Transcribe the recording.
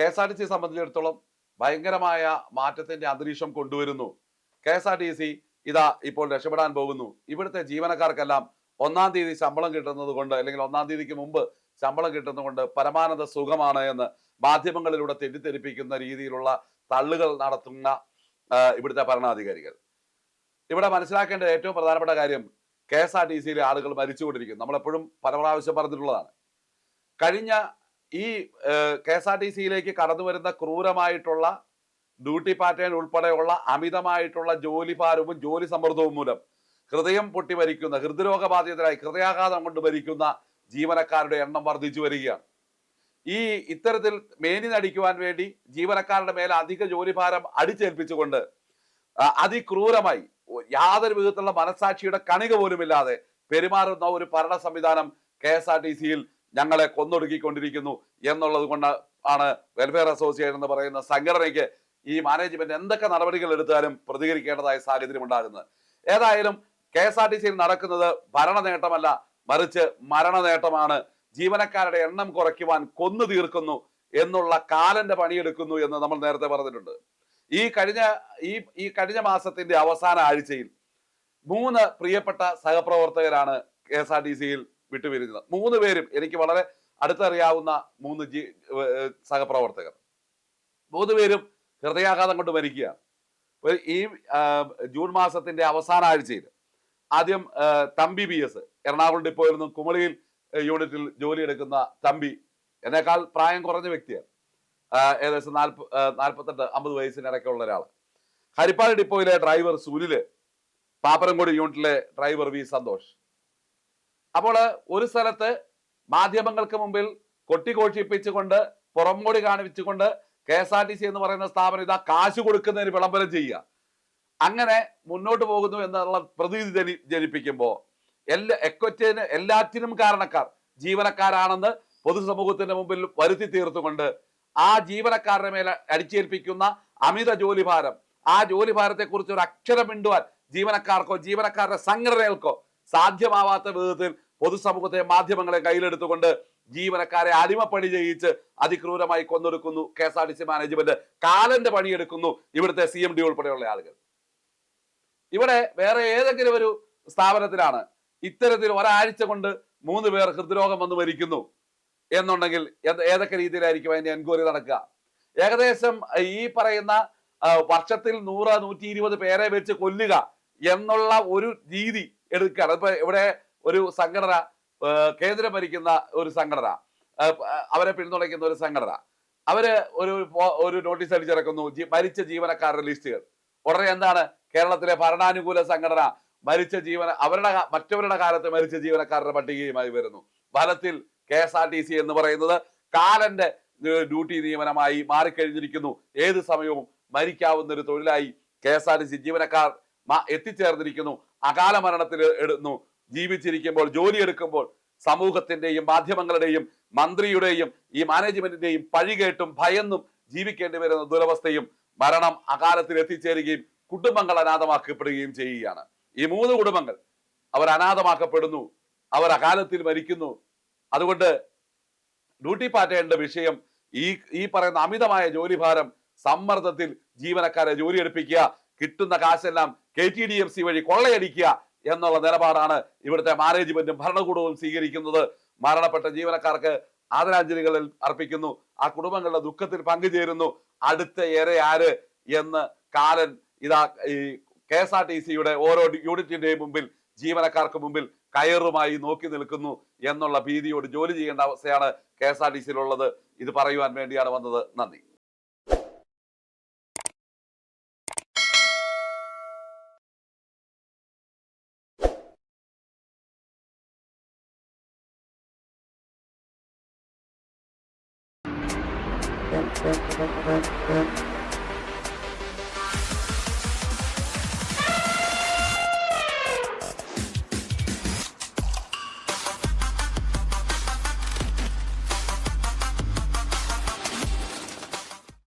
K S R T C സംബന്ധിച്ചിടത്തോളം ഭയങ്കരമായ മാറ്റത്തിന്റെ അന്തരീക്ഷം കൊണ്ടുവരുന്നു. K S R T C ഇതാ ഇപ്പോൾ രക്ഷപ്പെടാൻ പോകുന്നു. ഇവിടുത്തെ ജീവനക്കാർക്കെല്ലാം ഒന്നാം തീയതി ശമ്പളം കിട്ടുന്നത് കൊണ്ട് അല്ലെങ്കിൽ ഒന്നാം തീയതിക്ക് മുമ്പ് ശമ്പളം കിട്ടുന്നത് കൊണ്ട് പരമാനന്ദ സുഖമാണ് എന്ന് മാധ്യമങ്ങളിലൂടെ തെറ്റിദ്ധരിപ്പിക്കുന്ന രീതിയിലുള്ള തള്ളുകൾ നടത്തുന്ന ഇവിടുത്തെ ഭരണാധികാരികൾ. ഇവിടെ മനസ്സിലാക്കേണ്ട ഏറ്റവും പ്രധാനപ്പെട്ട കാര്യം കെ എസ് ആർ ടി സിയിലെ ആളുകൾ മരിച്ചുകൊണ്ടിരിക്കുന്നു. നമ്മളെപ്പോഴും പല പ്രാവശ്യം പറഞ്ഞിട്ടുള്ളതാണ്. കഴിഞ്ഞ ഈ കെ എസ് ആർ ടി സിയിലേക്ക് കടന്നു വരുന്ന ക്രൂരമായിട്ടുള്ള ഡ്യൂട്ടി പാറ്റേൺ ഉൾപ്പെടെയുള്ള അമിതമായിട്ടുള്ള ജോലി ഭാരവും ജോലി സമ്മർദ്ദവും മൂലം ഹൃദയം പൊട്ടി മരിക്കുന്ന ഹൃദ്രോഗബാധിതരായി ഹൃദയാഘാതം കൊണ്ട് മരിക്കുന്ന ജീവനക്കാരുടെ എണ്ണം വർദ്ധിച്ചു വരികയാണ്. ഈ ഇത്തരത്തിൽ മേനി നടിക്കുവാൻ വേണ്ടി ജീവനക്കാരുടെ മേലെ അധിക ജോലിഭാരം അടിച്ചേൽപ്പിച്ചുകൊണ്ട് അതിക്രൂരമായി യാതൊരു വിധത്തിലുള്ള മനസാക്ഷിയുടെ കണിക പോലുമില്ലാതെ പെരുമാറുന്ന ഒരു ഭരണ സംവിധാനം കെ എസ് ആർ ടി സിയിൽ ഞങ്ങളെ കൊന്നൊടുക്കിക്കൊണ്ടിരിക്കുന്നു എന്നുള്ളത് കൊണ്ട് ആണ് വെൽഫെയർ അസോസിയേഷൻ എന്ന് പറയുന്ന സംഘടനയ്ക്ക് ഈ മാനേജ്മെന്റ് എന്തൊക്കെ നടപടികൾ എടുത്താലും പ്രതികരിക്കേണ്ടതായ സാഹചര്യം ഉണ്ടാകുന്നത്. ഏതായാലും കെ എസ് ആർ ടി സിയിൽ നടക്കുന്നത് ഭരണ നേട്ടമല്ല മറിച്ച് മരണ നേട്ടമാണ് ജീവനക്കാരുടെ എണ്ണം കുറയ്ക്കുവാൻ കൊന്നു തീർക്കുന്നു എന്നുള്ള കാലന്റെ പണിയെടുക്കുന്നു എന്ന് നമ്മൾ നേരത്തെ പറഞ്ഞിട്ടുണ്ട്. ഈ കഴിഞ്ഞ ഈ ഈ കഴിഞ്ഞ മാസത്തിന്റെ അവസാന ആഴ്ചയിൽ മൂന്ന് പ്രിയപ്പെട്ട സഹപ്രവർത്തകരാണ് കെ എസ് ആർ ടി സിയിൽ വിട്ടുപിരിഞ്ഞത്. മൂന്ന് പേരും എനിക്ക് വളരെ അടുത്തറിയാവുന്ന മൂന്ന് ജി സഹപ്രവർത്തകർ. മൂന്ന് പേരും ഹൃദയാഘാതം കൊണ്ട് മരിക്കുകയാണ്. ഈ ജൂൺ മാസത്തിന്റെ അവസാന ആഴ്ചയിൽ ആദ്യം തമ്പി ബി എസ് എറണാകുളം ഡിപ്പോയിൽ കുമളിയിൽ യൂണിറ്റിൽ ജോലിയെടുക്കുന്ന തമ്പി എന്നേക്കാൾ പ്രായം കുറഞ്ഞ വ്യക്തിയാണ്. ഏകദേശം നാൽപ്പ നാൽപ്പത്തെട്ട് അമ്പത് വയസ്സിനിടയ്ക്കുള്ള ഒരാൾ ഹരിപ്പാട് ഡിപ്പോയിലെ ഡ്രൈവർ സുനിൽ പാപ്പരംകോട് യൂണിറ്റിലെ ഡ്രൈവർ വി സന്തോഷ്. അപ്പോൾ ഒരു സ്ഥലത്ത് മാധ്യമങ്ങൾക്ക് മുമ്പിൽ കൊട്ടിഘോഷിപ്പിച്ചുകൊണ്ട് പുറംകോടി കാണിച്ചുകൊണ്ട് K S R T C എന്ന് പറയുന്ന സ്ഥാപനം ഇതാ കാശ് കൊടുക്കുന്നതിന് വിളംബരം ചെയ്യുക. അങ്ങനെ മുന്നോട്ട് പോകുന്നു എന്നുള്ള പ്രതീതി ജനി ജനിപ്പിക്കുമ്പോൾ എല്ലാ എക്വറ്റിന് എല്ലാറ്റിനും കാരണക്കാർ ജീവനക്കാരാണെന്ന് പൊതുസമൂഹത്തിന്റെ മുമ്പിൽ വരുത്തി തീർത്തുകൊണ്ട് ആ ജീവനക്കാരുടെ മേലെ അടിച്ചേൽപ്പിക്കുന്ന അമിത ജോലിഭാരം ആ ജോലിഭാരത്തെക്കുറിച്ച് ഒരു അക്ഷരം മിണ്ടുവാൻ ജീവനക്കാർക്കോ ജീവനക്കാരുടെ സംഘടനകൾക്കോ സാധ്യമാവാത്ത വിധത്തിൽ പൊതുസമൂഹത്തെ മാധ്യമങ്ങളെ കയ്യിലെടുത്തുകൊണ്ട് ജീവനക്കാരെ അടിമപ്പണി ചെയ്യിച്ച് അതിക്രൂരമായി കൊന്നൊടുക്കുന്നു K S R T C management. കാലന്റെ പണിയെടുക്കുന്നു ഇവിടുത്തെ സി എം ഡി ഉൾപ്പെടെയുള്ള ആളുകൾ. ഇവിടെ വേറെ ഏതെങ്കിലും ഒരു സ്ഥാപനത്തിലാണ് ഇത്തരത്തിൽ ഒരാഴ്ച കൊണ്ട് മൂന്ന് പേർ ഹൃദ്രോഗം വന്ന് മരിക്കുന്നു എന്നുണ്ടെങ്കിൽ ഏത് ഏതൊക്കെ രീതിയിലായിരിക്കും അതിന്റെ എൻക്വയറി നടക്കുക? ഏകദേശം ഈ പറയുന്ന വർഷത്തിൽ നൂറ് നൂറ്റി ഇരുപത് പേരെ വെച്ച് കൊല്ലുക എന്നുള്ള ഒരു രീതി എടുക്കുകയാണ്. ഇപ്പൊ ഇവിടെ ഒരു സംഘടന കേന്ദ്രം ഭരിക്കുന്ന ഒരു സംഘടന അവരെ പിന്തുണയ്ക്കുന്ന ഒരു സംഘടന അവർ ഒരു ഒരു നോട്ടീസ് അടിച്ചിറക്കുന്നു മരിച്ച ജീവനക്കാരുടെ ലിസ്റ്റുകൾ ഉടനെ എന്താണ് കേരളത്തിലെ ഭരണാനുകൂല സംഘടന മരിച്ച ജീവന അവരുടെ മറ്റവരുടെ കാലത്ത് മരിച്ച ജീവനക്കാരുടെ പട്ടികയുമായി വരുന്നു ഫലത്തിൽ K S R T C എന്ന് പറയുന്നത് കാലന്റെ ഡ്യൂട്ടി നിയമനമായി മാറിക്കഴിഞ്ഞിരിക്കുന്നു ഏത് സമയവും മരിക്കാവുന്ന ഒരു തൊഴിലായി K S R T C ജീവനക്കാർ എത്തിച്ചേർന്നിരിക്കുന്നു അകാല മരണത്തിൽ ഇടുന്നു ജീവിച്ചിരിക്കുമ്പോൾ ജോലിയെടുക്കുമ്പോൾ സമൂഹത്തിന്റെയും മാധ്യമങ്ങളുടെയും മന്ത്രിയുടെയും ഈ മാനേജ്മെന്റിന്റെയും പഴി കേട്ടും ഭയന്നും ജീവിക്കേണ്ടി വരുന്ന ദുരവസ്ഥയും മരണം അകാലത്തിൽ എത്തിച്ചേരുകയും കുടുംബങ്ങൾ അനാഥമാക്കപ്പെടുകയും ചെയ്യുകയാണ്. ഈ മൂന്ന് കുടുംബങ്ങൾ അവർ അനാഥമാക്കപ്പെടുന്നു അവർ അകാലത്തിൽ മരിക്കുന്നു. അതുകൊണ്ട് ഡ്യൂട്ടി പാറ്റേണ്ട വിഷയം ഈ ഈ പറയുന്ന അമിതമായ ജോലിഭാരം സമ്മർദ്ദത്തിൽ ജീവനക്കാരെ ജോലിയെടുപ്പിക്കുക കിട്ടുന്ന കാശെല്ലാം K T D M C വഴി കൊള്ളയടിക്കുക എന്നുള്ള നിലപാടാണ് ഇവിടുത്തെ മാനേജ്മെന്റും ഭരണകൂടവും സ്വീകരിക്കുന്നത്. മരണപ്പെട്ട ജീവനക്കാർക്ക് ആദരാഞ്ജലികൾ അർപ്പിക്കുന്നു. ആ കുടുംബങ്ങളുടെ ദുഃഖത്തിൽ പങ്കുചേരുന്നു. അടുത്ത ഏറെ ആര് എന്ന് കാലൻ ഇതാ ഈ കെ എസ് ആർ ടി സിയുടെ ഓരോ യൂണിറ്റിന്റെയും മുമ്പിൽ ജീവനക്കാർക്ക് മുമ്പിൽ കയറുമായി നോക്കി നിൽക്കുന്നു എന്നുള്ള ഭീതിയോട് ജോലി ചെയ്യേണ്ട അവസ്ഥയാണ് കെ എസ് ആർ ടി സിയിലുള്ളത്. ഇത് പറയുവാൻ വേണ്ടിയാണ് വന്നത്. നന്ദി.